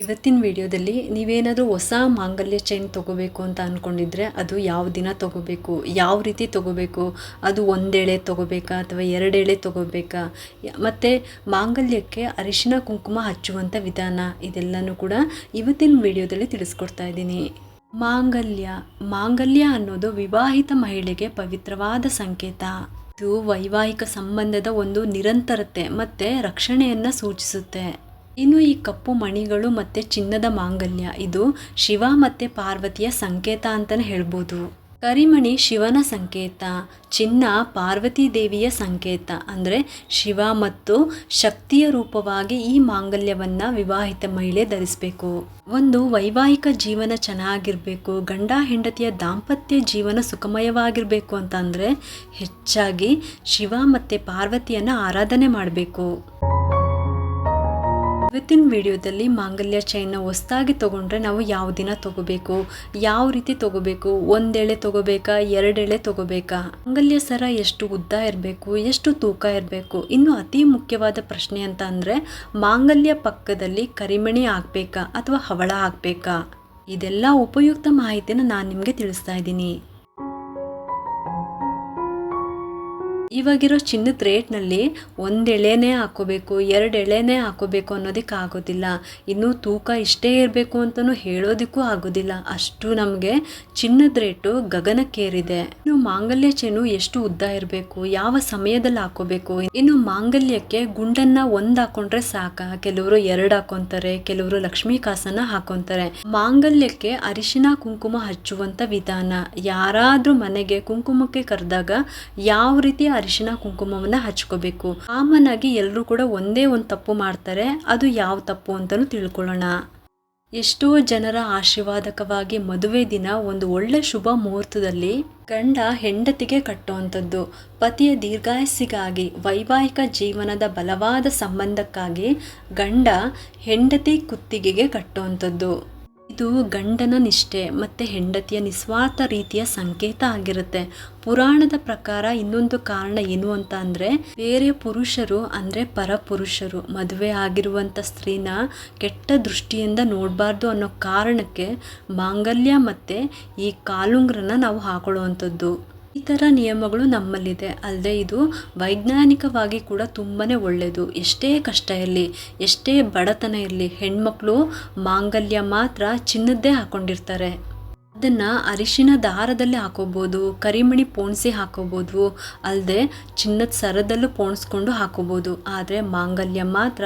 ಇವತ್ತಿನ ವಿಡಿಯೋದಲ್ಲಿ ನೀವೇನಾದರೂ ಹೊಸ ಮಾಂಗಲ್ಯ ಚೈನ್ ತೊಗೋಬೇಕು ಅಂತ ಅಂದ್ಕೊಂಡಿದ್ರೆ ಅದು ಯಾವ ದಿನ ತೊಗೋಬೇಕು? ಯಾವ ರೀತಿ ತೊಗೋಬೇಕು? ಅದು ಒಂದೆಳೆ ತೊಗೋಬೇಕಾ ಅಥವಾ ಎರಡೆಳೆ ತೊಗೋಬೇಕಾ? ಮತ್ತು ಮಾಂಗಲ್ಯಕ್ಕೆ ಅರಿಶಿನ ಕುಂಕುಮ ಹಚ್ಚುವಂಥ ವಿಧಾನ ಇದೆಲ್ಲನೂ ಕೂಡ ಇವತ್ತಿನ ವಿಡಿಯೋದಲ್ಲಿ ತಿಳಿಸ್ಕೊಡ್ತಾ ಇದ್ದೀನಿ. ಮಾಂಗಲ್ಯ ಮಾಂಗಲ್ಯ ಅನ್ನೋದು ವಿವಾಹಿತ ಮಹಿಳೆಗೆ ಪವಿತ್ರವಾದ ಸಂಕೇತ. ಇದು ವೈವಾಹಿಕ ಸಂಬಂಧದ ಒಂದು ನಿರಂತರತೆ ಮತ್ತು ರಕ್ಷಣೆಯನ್ನು ಸೂಚಿಸುತ್ತೆ. ಇನ್ನು ಈ ಕಪ್ಪು ಮಣಿಗಳು ಮತ್ತು ಚಿನ್ನದ ಮಾಂಗಲ್ಯ. ಇದು ಶಿವ ಮತ್ತು ಪಾರ್ವತಿಯ ಸಂಕೇತ ಅಂತಲೇ ಹೇಳ್ಬೋದು. ಕರಿಮಣಿ ಶಿವನ ಸಂಕೇತ, ಚಿನ್ನ ಪಾರ್ವತಿ ದೇವಿಯ ಸಂಕೇತ. ಅಂದರೆ ಶಿವ ಮತ್ತು ಶಕ್ತಿಯ ರೂಪವಾಗಿ ಈ ಮಾಂಗಲ್ಯವನ್ನು ವಿವಾಹಿತ ಮಹಿಳೆ ಧರಿಸಬೇಕು. ಒಂದು ವೈವಾಹಿಕ ಜೀವನ ಚೆನ್ನಾಗಿರಬೇಕು, ಗಂಡ ಹೆಂಡತಿಯ ದಾಂಪತ್ಯ ಜೀವನ ಸುಖಮಯವಾಗಿರಬೇಕು ಅಂತಂದರೆ ಹೆಚ್ಚಾಗಿ ಶಿವ ಮತ್ತು ಪಾರ್ವತಿಯನ್ನು ಆರಾಧನೆ ಮಾಡಬೇಕು. ಇವತ್ತಿನ ವಿಡಿಯೋದಲ್ಲಿ ಮಾಂಗಲ್ಯ ಚೈನ್ನ ಹೊಸ್ದಾಗಿ ತೊಗೊಂಡ್ರೆ ನಾವು ಯಾವ ದಿನ ತೊಗೋಬೇಕು? ಯಾವ ರೀತಿ ತೊಗೋಬೇಕು? ಒಂದೆಳೆ ತೊಗೋಬೇಕಾ? ಎರಡೆಳೆ ತೊಗೋಬೇಕಾ? ಮಾಂಗಲ್ಯ ಸರ ಎಷ್ಟು ಉದ್ದ ಇರಬೇಕು? ಎಷ್ಟು ತೂಕ ಇರಬೇಕು? ಇನ್ನು ಅತಿ ಮುಖ್ಯವಾದ ಪ್ರಶ್ನೆ ಅಂತ ಅಂದರೆ ಮಾಂಗಲ್ಯ ಪಕ್ಕದಲ್ಲಿ ಕರಿಮಣಿ ಹಾಕ್ಬೇಕಾ ಅಥವಾ ಹವಳ ಹಾಕ್ಬೇಕಾ? ಇದೆಲ್ಲ ಉಪಯುಕ್ತ ಮಾಹಿತಿನ ನಾನು ನಿಮಗೆ ತಿಳಿಸ್ತಾ ಇದ್ದೀನಿ. ಇವಾಗಿರೋ ಚಿನ್ನದ ರೇಟ್ನಲ್ಲಿ ಒಂದು ಎಳೆನೇ ಹಾಕೋಬೇಕು ಎರಡು ಎಳೆನೇ ಹಾಕೋಬೇಕು ಅನ್ನೋದಕ್ಕೆ ಆಗೋದಿಲ್ಲ ಇನ್ನು ತೂಕ ಇಷ್ಟೇ ಇರಬೇಕು ಅಂತಲೂ ಹೇಳೋದಕ್ಕೂ ಆಗೋದಿಲ್ಲ. ಅಷ್ಟು ನಮಗೆ ಚಿನ್ನದ ರೇಟು ಗಗನಕ್ಕೇರಿದೆ. ಇನ್ನು ಮಾಂಗಲ್ಯ ಚೇನು ಎಷ್ಟು ಉದ್ದ ಇರಬೇಕು, ಯಾವ ಸಮಯದಲ್ಲಿ ಹಾಕೋಬೇಕು ಇನ್ನು ಮಾಂಗಲ್ಯಕ್ಕೆ ಗುಂಡನ್ನ ಒಂದು ಹಾಕೊಂಡ್ರೆ ಸಾಕ? ಕೆಲವರು ಎರಡು ಹಾಕೊಂತಾರೆ, ಕೆಲವರು ಲಕ್ಷ್ಮೀ ಕಾಸನ್ನ ಹಾಕೊಂತಾರೆ. ಮಾಂಗಲ್ಯಕ್ಕೆ ಅರಿಶಿನ, ಕುಂಕುಮ ಹಚ್ಚುವಂತ ವಿಧಾನ. ಯಾರಾದ್ರೂ ಮನೆಗೆ ಕುಂಕುಮಕ್ಕೆ ಕರೆದಾಗ ಯಾವ ರೀತಿ ಅರಿಶಿನ, ಕುಂಕುಮವನ್ನು ಹಚ್ಕೋಬೇಕು. ಕಾಮನ್ ಆಗಿ ಎಲ್ಲರೂ ಕೂಡ ಒಂದೇ ಒಂದು ತಪ್ಪು ಮಾಡ್ತಾರೆ, ಅದು ಯಾವ ತಪ್ಪು ಅಂತಲೂ ತಿಳ್ಕೊಳ್ಳೋಣ. ಎಷ್ಟೋ ಜನರ ಆಶೀರ್ವಾದಕವಾಗಿ ಮದುವೆ ದಿನ ಒಂದು ಒಳ್ಳೆ ಶುಭ ಮುಹೂರ್ತದಲ್ಲಿ ಗಂಡ ಹೆಂಡತಿಗೆ ಕಟ್ಟುವಂಥದ್ದು. ಪತಿಯ ದೀರ್ಘಾಯಸ್ಸಿಗಾಗಿ, ವೈವಾಹಿಕ ಜೀವನದ ಬಲವಾದ ಸಂಬಂಧಕ್ಕಾಗಿ ಗಂಡ ಹೆಂಡತಿ ಕುತ್ತಿಗೆಗೆ ಕಟ್ಟುವಂಥದ್ದು. ಇದು ಗಂಡನ ನಿಷ್ಠೆ ಮತ್ತು ಹೆಂಡತಿಯ ನಿಸ್ವಾರ್ಥ ರೀತಿಯ ಸಂಕೇತ ಆಗಿರುತ್ತೆ. ಪುರಾಣದ ಪ್ರಕಾರ ಇನ್ನೊಂದು ಕಾರಣ ಏನು ಅಂತ ಅಂದರೆ, ಬೇರೆ ಪುರುಷರು ಅಂದರೆ ಪರಪುರುಷರು, ಮದುವೆ ಆಗಿರುವಂಥ ಸ್ತ್ರೀನ ಕೆಟ್ಟ ದೃಷ್ಟಿಯಿಂದ ನೋಡಬಾರ್ದು ಅನ್ನೋ ಕಾರಣಕ್ಕೆ ಮಾಂಗಲ್ಯ ಮತ್ತು ಈ ಕಾಲುಂಗ್ರನ್ನ ನಾವು ಹಾಕೊಳ್ಳುವಂಥದ್ದು. ಈ ಥರ ನಿಯಮಗಳು ನಮ್ಮಲ್ಲಿದೆ. ಅಲ್ಲದೆ ಇದು ವೈಜ್ಞಾನಿಕವಾಗಿ ಕೂಡ ತುಂಬಾ ಒಳ್ಳೆಯದು ಎಷ್ಟೇ ಕಷ್ಟ ಇರಲಿ, ಎಷ್ಟೇ ಬಡತನ ಇರಲಿ, ಹೆಣ್ಮಕ್ಳು ಮಾಂಗಲ್ಯ ಮಾತ್ರ ಚಿನ್ನದ್ದೇ ಹಾಕೊಂಡಿರ್ತಾರೆ. ಅದನ್ನು ಅರಿಶಿನ ದಾರದಲ್ಲಿ ಹಾಕೋಬೋದು, ಕರಿಮಣಿ ಪೋಣಿಸಿ ಹಾಕೋಬೋದು ಅಲ್ಲದೆ ಚಿನ್ನದ ಸರದಲ್ಲೂ ಪೋಣಿಸ್ಕೊಂಡು ಹಾಕೋಬೋದು. ಆದರೆ ಮಾಂಗಲ್ಯ ಮಾತ್ರ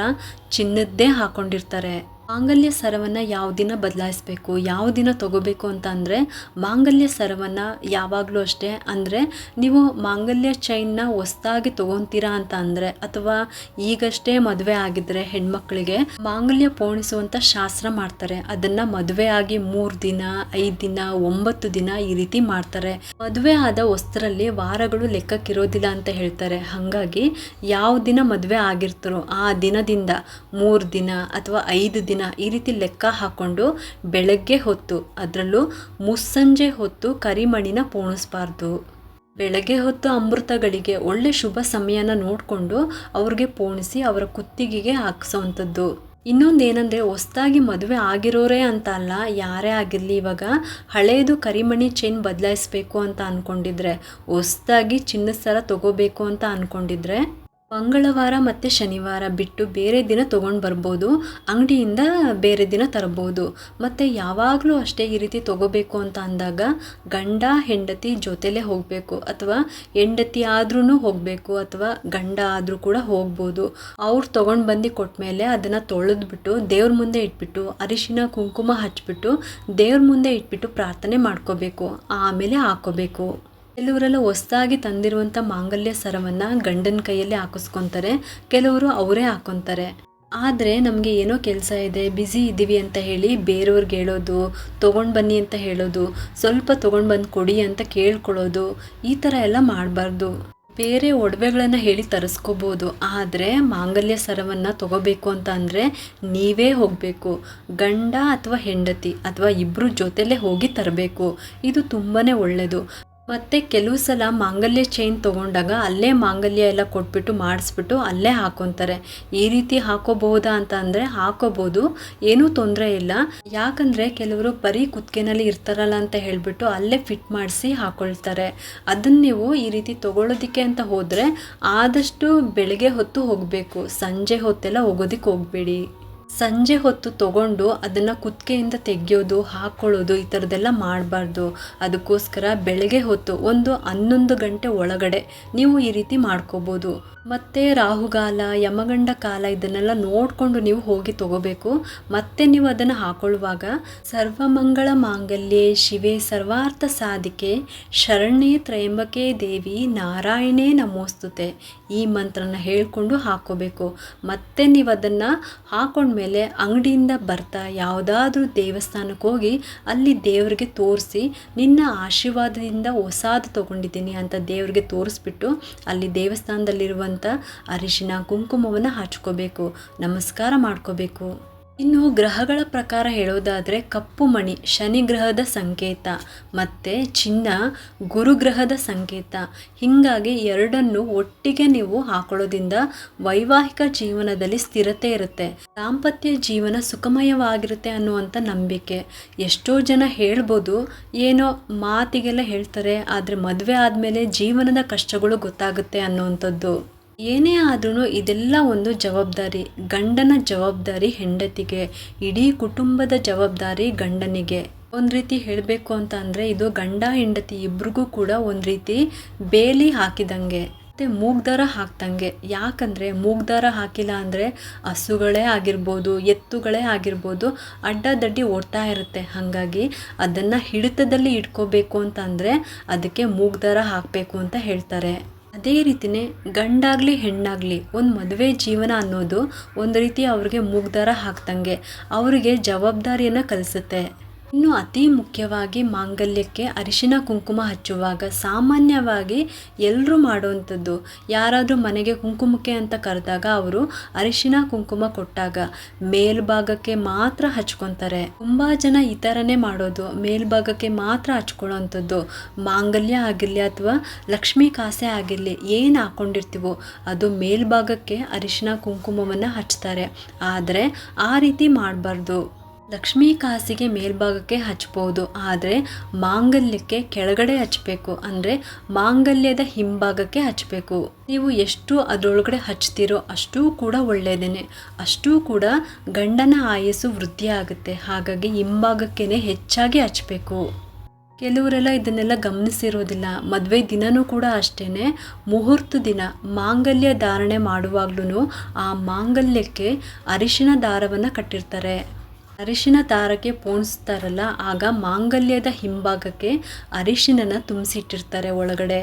ಚಿನ್ನದ್ದೇ ಹಾಕೊಂಡಿರ್ತಾರೆ. ಮಾಂಗಲ್ಯ ಸರವನ್ನು ಯಾವ ದಿನ ಬದಲಾಯಿಸಬೇಕು, ಯಾವ ದಿನ ತಗೋಬೇಕು ಅಂತ ಅಂದರೆ ಮಾಂಗಲ್ಯ ಸರವನ್ನು ಯಾವಾಗಲೂ ಅಷ್ಟೇ ಅಂದರೆ ನೀವು ಮಾಂಗಲ್ಯ ಚೈನ್ನ ಹೊಸ್ದಾಗಿ ತೊಗೊತೀರಾ ಅಂತ ಅಂದರೆ ಅಥವಾ ಈಗಷ್ಟೇ ಮದುವೆ ಆಗಿದ್ರೆ ಹೆಣ್ಮಕ್ಳಿಗೆ ಮಾಂಗಲ್ಯ ಪೋಣಿಸುವಂಥ ಶಾಸ್ತ್ರ ಮಾಡ್ತಾರೆ. ಅದನ್ನು ಮದುವೆ ಆಗಿ ಮೂರು ದಿನ, ಐದು ದಿನ, ಒಂಬತ್ತು ದಿನ ಈ ರೀತಿ ಮಾಡ್ತಾರೆ. ಮದುವೆ ಆದ ವಸ್ತ್ರಲ್ಲಿ ವಾರಗಳು ಲೆಕ್ಕಕ್ಕಿರೋದಿಲ್ಲ ಅಂತ ಹೇಳ್ತಾರೆ. ಹಾಗಾಗಿ ಯಾವ ದಿನ ಮದುವೆ ಆಗಿರ್ತಾರೋ ಆ ದಿನದಿಂದ ಮೂರು ದಿನ ಅಥವಾ ಐದು ದಿನ ಈ ರೀತಿ ಲೆಕ್ಕ ಹಾಕ್ಕೊಂಡು ಬೆಳಗ್ಗೆ ಹೊತ್ತು, ಅದರಲ್ಲೂ ಮುಸ್ಸಂಜೆ ಹೊತ್ತು ಕರಿಮಣಿನ ಪೋಣಿಸ್ಬಾರ್ದು. ಬೆಳಗ್ಗೆ ಹೊತ್ತು ಅಮೃತಗಳಿಗೆ ಒಳ್ಳೆ ಶುಭ ಸಮಯನ ನೋಡಿಕೊಂಡು ಅವ್ರಿಗೆ ಪೋಣಿಸಿ ಅವರ ಕುತ್ತಿಗೆಗೆ ಹಾಕ್ಸೋವಂಥದ್ದು ಇನ್ನೊಂದೇನೆಂದರೆ, ಹೊಸ್ದಾಗಿ ಮದುವೆ ಆಗಿರೋರೇ ಅಂತ ಅಲ್ಲ, ಯಾರೇ ಆಗಿರಲಿ ಇವಾಗ ಹಳೆಯದು ಕರಿಮಣಿ ಚೈನ್ ಬದಲಾಯಿಸ್ಬೇಕು ಅಂತ ಅಂದ್ಕೊಂಡಿದ್ರೆ ಹೊಸ್ದಾಗಿ ಚಿನ್ನದ ಸರ ತಗೋಬೇಕು ಅಂತ ಅಂದ್ಕೊಂಡಿದ್ರೆ ಮಂಗಳವಾರ ಮತ್ತು ಶನಿವಾರ ಬಿಟ್ಟು ಬೇರೆ ದಿನ ತೊಗೊಂಡು ಬರ್ಬೋದು, ಅಂಗಡಿಯಿಂದ ಬೇರೆ ದಿನ ತರ್ಬೋದು. ಮತ್ತು ಯಾವಾಗಲೂ ಅಷ್ಟೇ ಈ ರೀತಿ ತೊಗೋಬೇಕು ಅಂತ ಅಂದಾಗ ಗಂಡ ಹೆಂಡತಿ ಜೊತೆಲೇ ಹೋಗಬೇಕು, ಅಥವಾ ಹೆಂಡತಿ ಆದ್ರೂ ಹೋಗಬೇಕು, ಅಥವಾ ಗಂಡ ಆದರೂ ಕೂಡ ಹೋಗ್ಬೋದು. ಅವ್ರು ತೊಗೊಂಡು ಬಂದು ಕೊಟ್ಮೇಲೆ ಅದನ್ನು ತೊಳೆದ್ಬಿಟ್ಟು ದೇವ್ರ ಮುಂದೆ ಇಟ್ಬಿಟ್ಟು, ಅರಿಶಿನ, ಕುಂಕುಮ ಹಚ್ಚಿಬಿಟ್ಟು ದೇವ್ರ ಮುಂದೆ ಇಟ್ಬಿಟ್ಟು ಪ್ರಾರ್ಥನೆ ಮಾಡ್ಕೋಬೇಕು, ಆಮೇಲೆ ಹಾಕೋಬೇಕು. ಕೆಲವರೆಲ್ಲ ಹೊಸದಾಗಿ ತಂದಿರುವಂಥ ಮಾಂಗಲ್ಯ ಸರವನ್ನು ಗಂಡನ ಕೈಯಲ್ಲಿ ಹಾಕಿಸ್ಕೊತಾರೆ, ಕೆಲವರು ಅವರೇ ಹಾಕೊತಾರೆ. ಆದರೆ ನಮಗೆ ಏನೋ ಕೆಲಸ ಇದೆ ಬ್ಯುಸಿ ಇದ್ದೀವಿ ಅಂತ ಹೇಳಿ ಬೇರೆಯವ್ರಿಗೆ ಹೇಳೋದು, ತೊಗೊಂಡು ಬನ್ನಿ ಅಂತ ಹೇಳೋದು, ಸ್ವಲ್ಪ ತೊಗೊಂಡು ಬಂದು ಕೊಡಿ ಅಂತ ಕೇಳ್ಕೊಳ್ಳೋದು, ಈ ಥರ ಎಲ್ಲ ಮಾಡಬಾರ್ದು. ಬೇರೆ ಒಡವೆಗಳನ್ನು ಹೇಳಿ ತರಿಸ್ಕೋಬೋದು, ಆದರೆ ಮಾಂಗಲ್ಯ ಸರವನ್ನು ತಗೋಬೇಕು ಅಂತ ಅಂದರೆ ನೀವೇ ಹೋಗಬೇಕು. ಗಂಡ ಅಥವಾ ಹೆಂಡತಿ ಅಥವಾ ಇಬ್ಬರು ಜೊತೆಲೇ ಹೋಗಿ ತರಬೇಕು. ಇದು ತುಂಬಾ ಒಳ್ಳೆಯದು ಮತ್ತು ಕೆಲವು ಸಲ ಮಾಂಗಲ್ಯ ಚೈನ್ ತೊಗೊಂಡಾಗ ಅಲ್ಲೇ ಮಾಂಗಲ್ಯ ಎಲ್ಲ ಕೊಟ್ಬಿಟ್ಟು ಮಾಡಿಸ್ಬಿಟ್ಟು ಅಲ್ಲೇ ಹಾಕೊತಾರೆ. ಈ ರೀತಿ ಹಾಕೋಬಹುದಾ ಅಂತ ಅಂದರೆ ಹಾಕೋಬೋದು, ಏನೂ ತೊಂದರೆ ಇಲ್ಲ. ಯಾಕಂದರೆ ಕೆಲವರು ಬರೀ ಕುತ್ತಿಗೆನಲ್ಲಿ ಇರ್ತಾರಲ್ಲ ಅಂತ ಹೇಳಿಬಿಟ್ಟು ಅಲ್ಲೇ ಫಿಟ್ ಮಾಡಿಸಿ ಹಾಕೊಳ್ತಾರೆ. ಅದನ್ನು ನೀವು ಈ ರೀತಿ ತಗೊಳ್ಳೋದಿಕ್ಕೆ ಅಂತ ಹೋದರೆ ಆದಷ್ಟು ಬೆಳಗ್ಗೆ ಹೊತ್ತು ಹೋಗಬೇಕು, ಸಂಜೆ ಹೊತ್ತೆಲ್ಲ ಹೋಗೋದಕ್ಕೆ ಹೋಗಬೇಡಿ. ಸಂಜೆ ಹೊತ್ತು ತಗೊಂಡು ಅದನ್ನು ಕುತ್ತಿಗೆಯಿಂದ ತೆಗೆಯೋದು ಹಾಕ್ಕೊಳ್ಳೋದು ಈ ಥರದ್ದೆಲ್ಲ ಮಾಡಬಾರ್ದು. ಅದಕ್ಕೋಸ್ಕರ ಬೆಳಗ್ಗೆ ಹೊತ್ತು ಒಂದು ಹನ್ನೊಂದು ಗಂಟೆ ಒಳಗಡೆ ನೀವು ಈ ರೀತಿ ಮಾಡ್ಕೋಬೋದು. ಮತ್ತು ರಾಹುಗಾಲ, ಯಮಗಂಡ ಕಾಲ ಇದನ್ನೆಲ್ಲ ನೋಡಿಕೊಂಡು ನೀವು ಹೋಗಿ ತಗೋಬೇಕು. ಮತ್ತೆ ನೀವು ಅದನ್ನು ಹಾಕೊಳ್ಳುವಾಗ ಸರ್ವಮಂಗಳ ಮಾಂಗಲ್ಯೆ, ಶಿವೆ ಸರ್ವಾರ್ಥ ಸಾಧಿಕೆ ಶರಣೆ ತ್ರಯಂಬಕೆ ದೇವಿ, ನಾರಾಯಣೇ ನಮೋಸ್ತುತೆ. ಈ ಮಂತ್ರನ ಹೇಳಿಕೊಂಡು ಹಾಕೋಬೇಕು. ಮತ್ತೆ ನೀವು ಅದನ್ನು ಹಾಕೊಂಡ್ಮೇಲೆ ಅಂಗಡಿಯಿಂದ ಬರ್ತಾ ಯಾವುದಾದ್ರೂ ದೇವಸ್ಥಾನಕ್ಕೆ ಹೋಗಿ ಅಲ್ಲಿ ದೇವರಿಗೆ ತೋರಿಸಿ, ನಿನ್ನ ಆಶೀರ್ವಾದದಿಂದ ಹೊಸಾದು ತೊಗೊಂಡಿದ್ದೀನಿ ಅಂತ ದೇವರಿಗೆ ತೋರಿಸ್ಬಿಟ್ಟು ಅಲ್ಲಿ ದೇವಸ್ಥಾನದಲ್ಲಿರುವಂಥ ಅರಿಶಿನ ಕುಂಕುಮವನ್ನು ಹಚ್ಕೋಬೇಕು, ನಮಸ್ಕಾರ ಮಾಡ್ಕೋಬೇಕು. ಇನ್ನು ಗ್ರಹಗಳ ಪ್ರಕಾರ ಹೇಳೋದಾದರೆ ಕಪ್ಪು ಮಣಿ, ಶನಿ ಗ್ರಹದ ಸಂಕೇತ ಮತ್ತು ಚಿನ್ನ ಗುರುಗ್ರಹದ ಸಂಕೇತ. ಹೀಗಾಗಿ ಎರಡನ್ನು ಒಟ್ಟಿಗೆ ನೀವು ಹಾಕೊಳ್ಳೋದ್ರಿಂದ ವೈವಾಹಿಕ ಜೀವನದಲ್ಲಿ ಸ್ಥಿರತೆ ಇರುತ್ತೆ, ದಾಂಪತ್ಯ ಜೀವನ ಸುಖಮಯವಾಗಿರುತ್ತೆ ಅನ್ನುವಂಥ ನಂಬಿಕೆ. ಎಷ್ಟೋ ಜನ ಹೇಳ್ಬೋದು, ಏನೋ ಮಾತಿಗೆಲ್ಲ ಹೇಳ್ತಾರೆ, ಆದರೆ ಮದುವೆ ಆದಮೇಲೆ ಜೀವನದ ಕಷ್ಟಗಳು ಗೊತ್ತಾಗುತ್ತೆ ಅನ್ನುವಂಥದ್ದು. ಏನೇ ಆದ್ರೂ ಇದೆಲ್ಲ ಒಂದು ಜವಾಬ್ದಾರಿ, ಗಂಡನ ಜವಾಬ್ದಾರಿ ಹೆಂಡತಿಗೆ, ಇಡೀ ಕುಟುಂಬದ ಜವಾಬ್ದಾರಿ ಗಂಡನಿಗೆ. ಒಂದು ರೀತಿ ಹೇಳಬೇಕು ಅಂತ ಅಂದರೆ ಇದು ಗಂಡ, ಹೆಂಡತಿ ಇಬ್ರಿಗೂ ಕೂಡ ಒಂದು ರೀತಿ ಬೇಲಿ ಹಾಕಿದಂಗೆ, ಮತ್ತು ಮೂಗ್ದಾರ ಹಾಕ್ದಂಗೆ. ಯಾಕಂದರೆ ಮೂಗ್ದಾರ ಹಾಕಿಲ್ಲ ಅಂದರೆ ಹಸುಗಳೇ ಆಗಿರ್ಬೋದು, ಎತ್ತುಗಳೇ ಆಗಿರ್ಬೋದು ಅಡ್ಡದಡ್ಡಿ ಓಡ್ತಾ ಇರುತ್ತೆ. ಹಾಗಾಗಿ ಅದನ್ನು ಹಿಡಿತದಲ್ಲಿ ಇಟ್ಕೋಬೇಕು ಅಂತ ಅದಕ್ಕೆ ಮೂಗ್ದಾರ ಹಾಕಬೇಕು ಅಂತ ಹೇಳ್ತಾರೆ. ಅದೇ ರೀತಿಯೇ ಗಂಡಾಗಲಿ ಹೆಣ್ಣಾಗಲಿ ಒಂದು ಮದುವೆ ಜೀವನ ಅನ್ನೋದು ಒಂದು ರೀತಿ ಅವ್ರಿಗೆ ಮುಗ್ದಾರ ಹಾಕ್ದಂಗೆ ಅವರಿಗೆ ಜವಾಬ್ದಾರಿಯನ್ನು ಕಲಿಸುತ್ತೆ. ಇನ್ನು ಅತಿ ಮುಖ್ಯವಾಗಿ ಮಾಂಗಲ್ಯಕ್ಕೆ ಅರಿಶಿನ ಕುಂಕುಮ ಹಚ್ಚುವಾಗ ಸಾಮಾನ್ಯವಾಗಿ ಎಲ್ಲರೂ ಮಾಡುವಂಥದ್ದು. ಯಾರಾದರೂ ಮನೆಗೆ ಕುಂಕುಮಕ್ಕೆ ಅಂತ ಕರೆದಾಗ ಅವರು ಅರಿಶಿನ ಕುಂಕುಮ ಕೊಟ್ಟಾಗ ಮೇಲ್ಭಾಗಕ್ಕೆ ಮಾತ್ರ ಹಚ್ಕೊತಾರೆ. ತುಂಬ ಜನ ಈ ಥರನೇ ಮಾಡೋದು, ಮೇಲ್ಭಾಗಕ್ಕೆ ಮಾತ್ರ ಹಚ್ಕೊಳ್ಳೋವಂಥದ್ದು. ಮಾಂಗಲ್ಯ ಆಗಿರಲಿ ಅಥವಾ ಲಕ್ಷ್ಮೀ ಕಾಸೆ ಆಗಿರಲಿ ಏನು ಹಾಕ್ಕೊಂಡಿರ್ತೀವೋ ಅದು ಮೇಲ್ಭಾಗಕ್ಕೆ ಅರಿಶಿನ ಕುಂಕುಮವನ್ನು ಹಚ್ತಾರೆ. ಆದರೆ ಆ ರೀತಿ ಮಾಡಬಾರ್ದು. ಲಕ್ಷ್ಮೀ ಕಾಸಿಗೆ ಮೇಲ್ಭಾಗಕ್ಕೆ ಹಚ್ಬೋದು. ಆದರೆ ಮಾಂಗಲ್ಯಕ್ಕೆ ಕೆಳಗಡೆ ಹಚ್ಚಬೇಕು ಅಂದರೆ ಮಾಂಗಲ್ಯದ ಹಿಂಭಾಗಕ್ಕೆ ಹಚ್ಚಬೇಕು ನೀವು ಎಷ್ಟು ಅದರೊಳಗಡೆ ಹಚ್ತೀರೋ ಅಷ್ಟೂ ಕೂಡ ಒಳ್ಳೆಯದೇನೆ ಅಷ್ಟೂ ಕೂಡ ಗಂಡನ ಆಯಸ್ಸು ವೃದ್ಧಿ ಆಗುತ್ತೆ ಹಾಗಾಗಿ ಹಿಂಭಾಗಕ್ಕೇ ಹೆಚ್ಚಾಗಿ ಹಚ್ಚಬೇಕು ಕೆಲವರೆಲ್ಲ ಇದನ್ನೆಲ್ಲ ಗಮನಿಸಿರೋದಿಲ್ಲ. ಮದುವೆ ದಿನವೂ ಕೂಡ ಅಷ್ಟೇ ಮುಹೂರ್ತ ದಿನ, ಮಾಂಗಲ್ಯ ಧಾರಣೆ ಮಾಡುವಾಗ್ಲೂ ಆ ಮಾಂಗಲ್ಯಕ್ಕೆ ಅರಿಶಿನ ದಾರವನ್ನು ಕಟ್ಟಿರ್ತಾರೆ. ಅರಿಶಿನ ದಾರಕ್ಕೆ ಪೋಣಿಸ್ತಾರಲ್ಲ, ಆಗ ಮಾಂಗಲ್ಯದ ಹಿಂಭಾಗಕ್ಕೆ ಅರಿಶಿನನ ತುಂಬಿಸಿಟ್ಟಿರ್ತಾರೆ ಒಳಗಡೆ.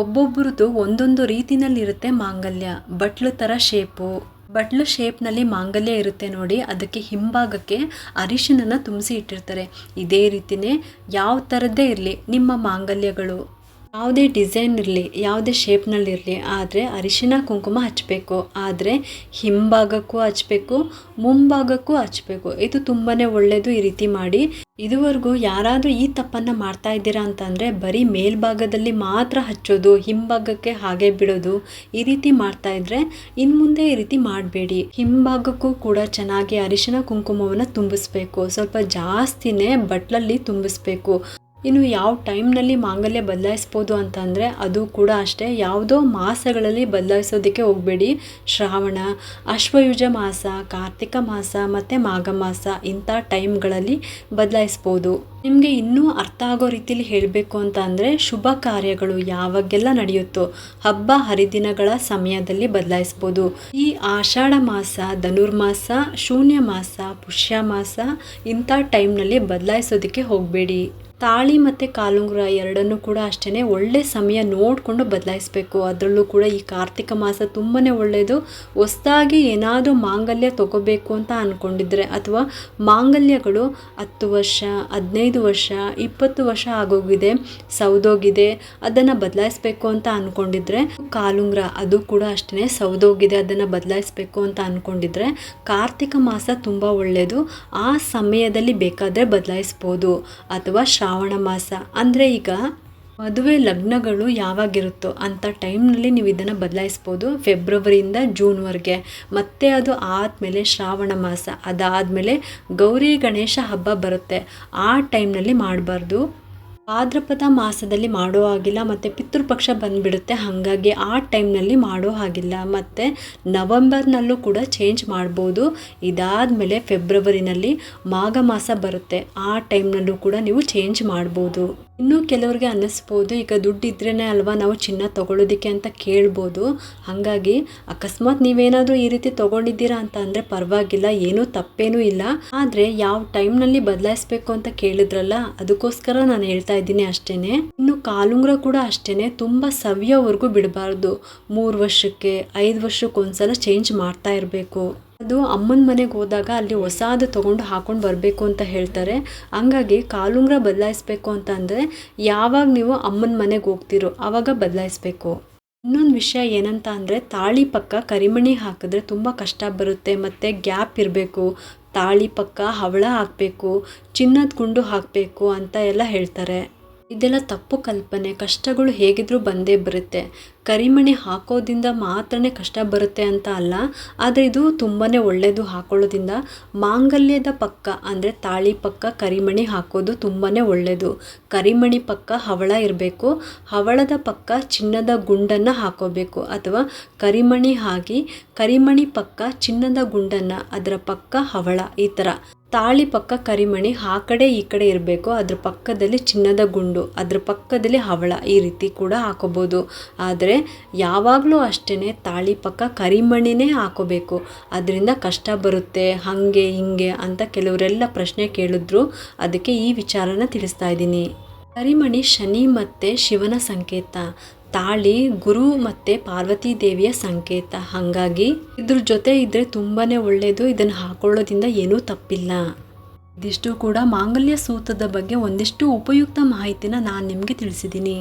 ಒಬ್ಬೊಬ್ರದ್ದು ಒಂದೊಂದು ರೀತಿನಲ್ಲಿರುತ್ತೆ ಮಾಂಗಲ್ಯ. ಬಟ್ಲು ಥರ ಶೇಪು ಬಟ್ಲು ಶೇಪ್ನಲ್ಲಿ ಮಾಂಗಲ್ಯ ಇರುತ್ತೆ ನೋಡಿ, ಅದಕ್ಕೆ ಹಿಂಭಾಗಕ್ಕೆ ಅರಿಶಿನನ ತುಂಬಿಸಿ ಇಟ್ಟಿರ್ತಾರೆ ಇದೇ ರೀತಿಯೇ ಯಾವ ಥರದ್ದೇ ಇರಲಿ, ನಿಮ್ಮ ಮಾಂಗಲ್ಯಗಳು. ಯಾವುದೇ ಡಿಸೈನ್ ಇರಲಿ, ಯಾವುದೇ ಶೇಪ್ನಲ್ಲಿರಲಿ ಆದರೆ ಅರಿಶಿನ ಕುಂಕುಮ ಹಚ್ಚಬೇಕು ಆದರೆ ಹಿಂಭಾಗಕ್ಕೂ ಹಚ್ಚಬೇಕು ಮುಂಭಾಗಕ್ಕೂ ಹಚ್ಚಬೇಕು ಇದು ತುಂಬಾ ಒಳ್ಳೆಯದು ಈ ರೀತಿ ಮಾಡಿ. ಇದುವರೆಗೂ ಯಾರಾದರೂ ಈ ತಪ್ಪನ್ನು ಮಾಡ್ತಾ ಇದ್ದೀರಾ ಅಂತಂದರೆ ಬರೀ ಮೇಲ್ಭಾಗದಲ್ಲಿ ಮಾತ್ರ ಹಚ್ಚೋದು, ಹಿಂಭಾಗಕ್ಕೆ ಹಾಗೆ ಬಿಡೋದು, ಈ ರೀತಿ ಮಾಡ್ತಾ ಇದ್ರೆ ಇನ್ನು ಮುಂದೆ ಈ ರೀತಿ ಮಾಡಬೇಡಿ. ಹಿಂಭಾಗಕ್ಕೂ ಕೂಡ ಚೆನ್ನಾಗಿ ಅರಿಶಿನ ಕುಂಕುಮವನ್ನು ತುಂಬಿಸ್ಬೇಕು. ಸ್ವಲ್ಪ ಜಾಸ್ತಿನೇ ಬಟ್ಲಲ್ಲಿ ತುಂಬಿಸ್ಬೇಕು. ಇನ್ನು ಯಾವ ಟೈಮ್ನಲ್ಲಿ ಮಾಂಗಲ್ಯ ಬದಲಾಯಿಸ್ಬೋದು ಅಂತಂದರೆ ಅದು ಕೂಡ ಅಷ್ಟೇ. ಯಾವುದೋ ಮಾಸಗಳಲ್ಲಿ ಬದಲಾಯಿಸೋದಕ್ಕೆ ಹೋಗಬೇಡಿ. ಶ್ರಾವಣ, ಅಶ್ವಯುಜ ಮಾಸ, ಕಾರ್ತಿಕ ಮಾಸ ಮತ್ತು ಮಾಘ ಮಾಸ ಇಂಥ ಟೈಮ್ಗಳಲ್ಲಿ ಬದಲಾಯಿಸ್ಬೋದು. ನಿಮಗೆ ಇನ್ನೂ ಅರ್ಥ ಆಗೋ ರೀತಿಯಲ್ಲಿ ಹೇಳಬೇಕು ಅಂತ ಅಂದರೆ ಶುಭ ಕಾರ್ಯಗಳು ಯಾವಾಗೆಲ್ಲ ನಡೆಯುತ್ತೋ ಹಬ್ಬ ಹರಿದಿನಗಳ ಸಮಯದಲ್ಲಿ ಬದಲಾಯಿಸ್ಬೋದು. ಈ ಆಷಾಢ ಮಾಸ, ಧನುರ್ಮಾಸ, ಶೂನ್ಯ ಮಾಸ, ಪುಷ್ಯ ಮಾಸ ಇಂಥ ಟೈಮ್ನಲ್ಲಿ ಬದಲಾಯಿಸೋದಕ್ಕೆ ಹೋಗಬೇಡಿ. ತಾಳಿ ಮತ್ತು ಕಾಲುಂಗುರ ಎರಡನ್ನೂ ಕೂಡ ಅಷ್ಟೇ ಒಳ್ಳೆ ಸಮಯ ನೋಡಿಕೊಂಡು ಬದಲಾಯಿಸಬೇಕು. ಅದರಲ್ಲೂ ಕೂಡ ಈ ಕಾರ್ತಿಕ ಮಾಸ ತುಂಬಾ ಒಳ್ಳೆಯದು ಹೊಸ್ದಾಗಿ ಏನಾದರೂ ಮಾಂಗಲ್ಯ ತಗೋಬೇಕು ಅಂತ ಅಂದ್ಕೊಂಡಿದ್ರೆ ಅಥವಾ ಮಾಂಗಲ್ಯಗಳು ಹತ್ತು ವರ್ಷ, ಹದಿನೈದು ವರ್ಷ, ಇಪ್ಪತ್ತು ವರ್ಷ ಆಗೋಗಿದೆ ಸೌದೋಗಿದೆ ಅದನ್ನು ಬದಲಾಯಿಸಬೇಕು ಅಂತ ಅಂದ್ಕೊಂಡಿದ್ರೆ ಕಾಲುಂಗ್ರ ಅದು ಕೂಡ ಅಷ್ಟೇ ಸೌದೋಗಿದೆ ಅದನ್ನು ಬದಲಾಯಿಸಬೇಕು ಅಂತ ಅಂದ್ಕೊಂಡಿದ್ರೆ ಕಾರ್ತಿಕ ಮಾಸ ತುಂಬ ಒಳ್ಳೆಯದು ಆ ಸಮಯದಲ್ಲಿ ಬೇಕಾದರೆ ಬದಲಾಯಿಸ್ಬೋದು. ಅಥವಾ ಶ್ರಾವಣ ಮಾಸ. ಅಂದರೆ ಈಗ ಮದುವೆ ಲಗ್ನಗಳು ಯಾವಾಗಿರುತ್ತೋ ಅಂಥ ಟೈಮ್ನಲ್ಲಿ ನೀವು ಇದನ್ನು ಬದಲಾಯಿಸ್ಬೋದು. ಫೆಬ್ರವರಿಯಿಂದ ಜೂನ್ವರೆಗೆ ಮತ್ತೆ ಅದು ಆದಮೇಲೆ ಶ್ರಾವಣ ಮಾಸ. ಅದಾದಮೇಲೆ ಗೌರಿ ಗಣೇಶ ಹಬ್ಬ ಬರುತ್ತೆ. ಆ ಟೈಮ್ನಲ್ಲಿ ಮಾಡಬಾರ್ದು. ಭಾದ್ರಪದ ಮಾಸದಲ್ಲಿ ಮಾಡೋ ಹಾಗಿಲ್ಲ, ಮತ್ತು ಪಿತೃಪಕ್ಷ ಬಂದುಬಿಡುತ್ತೆ. ಹಾಗಾಗಿ ಆ ಟೈಮ್ನಲ್ಲಿ ಮಾಡೋ ಹಾಗಿಲ್ಲ. ಮತ್ತು ನವಂಬರ್ನಲ್ಲೂ ಕೂಡ ಚೇಂಜ್ ಮಾಡ್ಬೋದು. ಇದಾದ ಮೇಲೆ ಫೆಬ್ರವರಿನಲ್ಲಿ ಮಾಘ ಮಾಸ ಬರುತ್ತೆ. ಆ ಟೈಮ್ನಲ್ಲೂ ಕೂಡ ನೀವು ಚೇಂಜ್ ಮಾಡ್ಬೋದು. ಇನ್ನೂ ಕೆಲವ್ರಿಗೆ ಅನ್ನಿಸ್ಬೋದು, ಈಗ ದುಡ್ಡು ಇದ್ರೇ ಅಲ್ವಾ ನಾವು ಚಿನ್ನ ತೊಗೊಳೋದಕ್ಕೆ ಅಂತ ಕೇಳ್ಬೋದು. ಹಾಗಾಗಿ ಅಕಸ್ಮಾತ್ ನೀವೇನಾದರೂ ಈ ರೀತಿ ತೊಗೊಂಡಿದ್ದೀರಾ ಅಂತ ಅಂದರೆ ಪರವಾಗಿಲ್ಲ, ಏನೂ ತಪ್ಪೇನೂ ಇಲ್ಲ. ಆದರೆ ಯಾವ ಟೈಮ್ನಲ್ಲಿ ಬದಲಾಯಿಸ್ಬೇಕು ಅಂತ ಕೇಳಿದ್ರಲ್ಲ, ಅದಕ್ಕೋಸ್ಕರ ನಾನು ಹೇಳ್ತಾ ಇದ್ದೀನಿ ಅಷ್ಟೇ ಇನ್ನು ಕಾಲುಂಗ್ರ ಕೂಡ ಅಷ್ಟೇ ತುಂಬ ಸವಿಯೋವರೆಗೂ ಬಿಡಬಾರ್ದು. ಮೂರು ವರ್ಷಕ್ಕೆ, ಐದು ವರ್ಷಕ್ಕೆ ಒಂದ್ಸಲ ಚೇಂಜ್ ಮಾಡ್ತಾ ಇರಬೇಕು. ಅದು ಅಮ್ಮನ ಮನೆಗೆ ಹೋದಾಗ ಅಲ್ಲಿ ಹೊಸಾದು ತೊಗೊಂಡು ಹಾಕೊಂಡು ಬರಬೇಕು ಅಂತ ಹೇಳ್ತಾರೆ. ಹಂಗಾಗಿ ಕಾಲುಂಗ್ರ ಬದಲಾಯಿಸ್ಬೇಕು ಅಂತ ಅಂದರೆ ಯಾವಾಗ ನೀವು ಅಮ್ಮನ ಮನೆಗೆ ಹೋಗ್ತಿರೋ ಆವಾಗ ಬದಲಾಯಿಸ್ಬೇಕು. ಇನ್ನೊಂದು ವಿಷಯ ಏನಂತ ಅಂದರೆ ತಾಳಿ ಪಕ್ಕ ಕರಿಮಣಿ ಹಾಕಿದ್ರೆ ತುಂಬ ಕಷ್ಟ ಬರುತ್ತೆ, ಮತ್ತು ಗ್ಯಾಪ್ ಇರಬೇಕು. ತಾಳಿ ಪಕ್ಕ ಹವಳ ಹಾಕಬೇಕು, ಚಿನ್ನದ ಗುಂಡು ಹಾಕಬೇಕು ಅಂತ ಎಲ್ಲ ಹೇಳ್ತಾರೆ. ಇದೆಲ್ಲ ತಪ್ಪು ಕಲ್ಪನೆ. ಕಷ್ಟಗಳು ಹೇಗಿದ್ರೂ ಬಂದೇ ಬರುತ್ತೆ. ಕರಿಮಣಿ ಹಾಕೋದಿಂದ ಮಾತ್ರನೇ ಕಷ್ಟ ಬರುತ್ತೆ ಅಂತ ಅಲ್ಲ, ಆದರೆ ಇದು ತುಂಬಾ ಒಳ್ಳೆಯದು ಹಾಕೊಳ್ಳೋದ್ರಿಂದ ಮಾಂಗಲ್ಯದ ಪಕ್ಕ, ಅಂದರೆ ತಾಳಿ ಪಕ್ಕ ಕರಿಮಣಿ ಹಾಕೋದು ತುಂಬಾ ಒಳ್ಳೆಯದು ಕರಿಮಣಿ ಪಕ್ಕ ಹವಳ ಇರಬೇಕು. ಹವಳದ ಪಕ್ಕ ಚಿನ್ನದ ಗುಂಡನ್ನು ಹಾಕೋಬೇಕು. ಅಥವಾ ಕರಿಮಣಿ ಹಾಕಿ ಕರಿಮಣಿ ಪಕ್ಕ ಚಿನ್ನದ ಗುಂಡನ್ನು, ಅದರ ಪಕ್ಕ ಹವಳ, ಈ ಥರ ತಾಳಿ ಪಕ್ಕ ಕರಿಮಣಿ ಆ ಕಡೆ ಈ ಕಡೆ ಇರಬೇಕು. ಅದ್ರ ಪಕ್ಕದಲ್ಲಿ ಚಿನ್ನದ ಗುಂಡು, ಅದ್ರ ಪಕ್ಕದಲ್ಲಿ ಹವಳ ಈ ರೀತಿ ಕೂಡ ಹಾಕೋಬೋದು. ಆದರೆ ಯಾವಾಗಲೂ ಅಷ್ಟೇ ತಾಳಿ ಪಕ್ಕ ಕರಿಮಣಿನೇ ಹಾಕೋಬೇಕು. ಅದರಿಂದ ಕಷ್ಟ ಬರುತ್ತೆ, ಹಾಗೆ ಹಿಂಗೆ ಅಂತ ಕೆಲವರೆಲ್ಲ ಪ್ರಶ್ನೆ ಕೇಳಿದ್ರು. ಅದಕ್ಕೆ ಈ ವಿಚಾರನ ತಿಳಿಸ್ತಾ ಇದ್ದೀನಿ. ಕರಿಮಣಿ ಶನಿ ಮತ್ತು ಶಿವನ ಸಂಕೇತ. ತಾಳಿ ಗುರು ಮತ್ತು ಪಾರ್ವತಿ ದೇವಿಯ ಸಂಕೇತ. ಹಾಗಾಗಿ ಇದ್ರ ಜೊತೆ ಇದ್ದರೆ ತುಂಬಾ ಒಳ್ಳೆಯದು ಇದನ್ನು ಹಾಕೊಳ್ಳೋದ್ರಿಂದ ಏನೂ ತಪ್ಪಿಲ್ಲ. ಇದಿಷ್ಟು ಕೂಡ ಮಾಂಗಲ್ಯ ಸೂತ್ರದ ಬಗ್ಗೆ ಒಂದಿಷ್ಟು ಉಪಯುಕ್ತ ಮಾಹಿತಿನ ನಾನು ನಿಮಗೆ ತಿಳಿಸಿದ್ದೀನಿ